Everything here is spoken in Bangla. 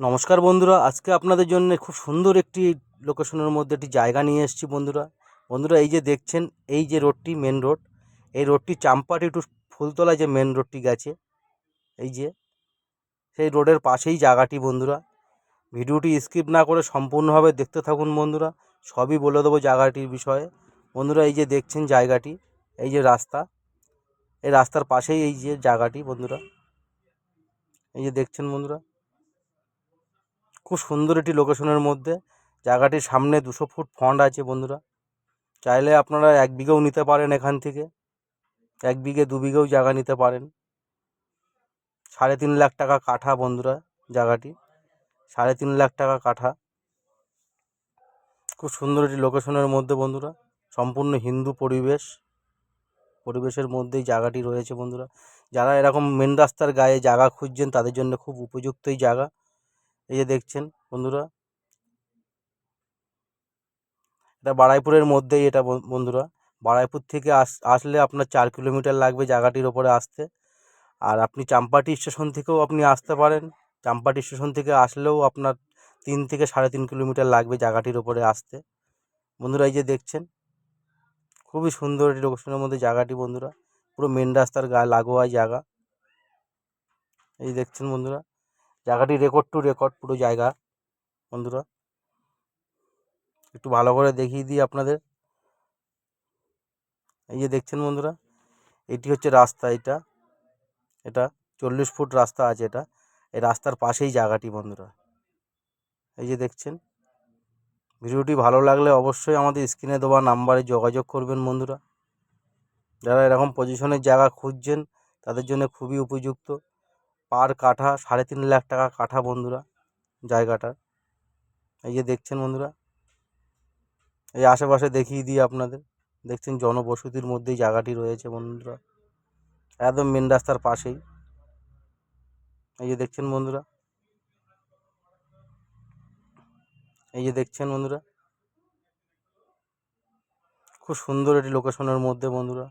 নমস্কার বন্ধুরা, আজকে আপনাদের জন্য খুব সুন্দর একটি লোকেশনের মধ্যে একটি জায়গা নিয়ে এসেছি বন্ধুরা। বন্ধুরা, এই যে দেখছেন, এই যে রোডটি মেন রোড এই রোডটি চাম্পাটি টু ফুলতলা যে মেন রোডটি গেছে, এই যে, সেই রোডের পাশেই জায়গাটি বন্ধুরা। ভিডিওটি স্কিপ না করে সম্পূর্ণভাবে দেখতে থাকুন বন্ধুরা, সবই বলে দেবো জায়গাটির বিষয়ে। বন্ধুরা, এই যে দেখছেন জায়গাটি, এই যে রাস্তা, এই রাস্তার পাশেই এই যে জায়গাটি বন্ধুরা। এই যে দেখছেন বন্ধুরা খুব সুন্দর একটি লোকেশনের মধ্যে। জায়গাটির সামনে দুশো ফুট ফন্ড আছে বন্ধুরা। চাইলে আপনারা এক বিঘেও নিতে পারেন এখান থেকে। এক বিঘে, দু বিঘেও জায়গা নিতে পারেন। সাড়ে তিন লাখ টাকা কাঠা বন্ধুরা জায়গাটি। সাড়ে তিন লাখ টাকা কাঠা। খুব সুন্দর একটি লোকেশনের মধ্যে বন্ধুরা। সম্পূর্ণ হিন্দু পরিবেশ। পরিবেশের মধ্যেই জায়গাটি রয়েছে বন্ধুরা। যারা এরকম মেন রাস্তার গায়ে জায়গা খুঁজছেন তাদের জন্য খুব উপযুক্ত এই জায়গা। এই যে দেখছেন বন্ধুরা। এটা বারাইপুরের মধ্যেই এটা বন- বন্ধুরা। বারাইপুর থেকে আস, আসলে আপনার চার কিলোমিটার লাগবে জায়গাটির ওপরে আসতে। আর আপনি চাম্পাটি স্টেশন থেকেও আপনি আসতে পারেন। চাম্পাটি স্টেশন থেকে আসলেও আপনার তিন থেকে সাড়ে তিন কিলোমিটার লাগবে জায়গাটির ওপরে আসতে। বন্ধুরা এই যে দেখছেন, খুবই সুন্দর একটি লোকেশনের মধ্যে জায়গাটি বন্ধুরা। পুরো মেন রাস্তার গা লাগোয়া জায়গা। এই দেখছেন বন্ধুরা। জায়গাটি রেকর্ড টু রেকর্ড পুরো জায়গা, বন্ধুরা। একটু ভালো করে দেখিয়ে দিই আপনাদের। এই যে দেখছেন বন্ধুরা, এটি হচ্ছে রাস্তা এটা। এটা চল্লিশ ফুট রাস্তা আছে এটা। এই রাস্তার পাশেই জায়গাটি বন্ধুরা। এই যে দেখছেন, ভিডিওটি ভালো লাগলে অবশ্যই আমাদের স্ক্রিনে দেওয়া নাম্বারে যোগাযোগ করবেন বন্ধুরা। যারা এরকম পজিশনের জায়গা খুঁজছেন, তাদের জন্য খুবই উপযুক্ত। পার কাঠা, সাড়ে তিন লাখ টাকা কাঠা বন্ধুরা, জায়গাটা। এই যে দেখছেন বন্ধুরা, এই আশেপাশে দেখিয়ে দিই আপনাদের। দেখছেন জনবসতির মধ্যেই জায়গাটি রয়েছে বন্ধুরা, একদম মেন রাস্তার পাশেই। এই যে দেখছেন বন্ধুরা, এই যে দেখছেন বন্ধুরা, খুব সুন্দর একটি লোকেশনের মধ্যে বন্ধুরা।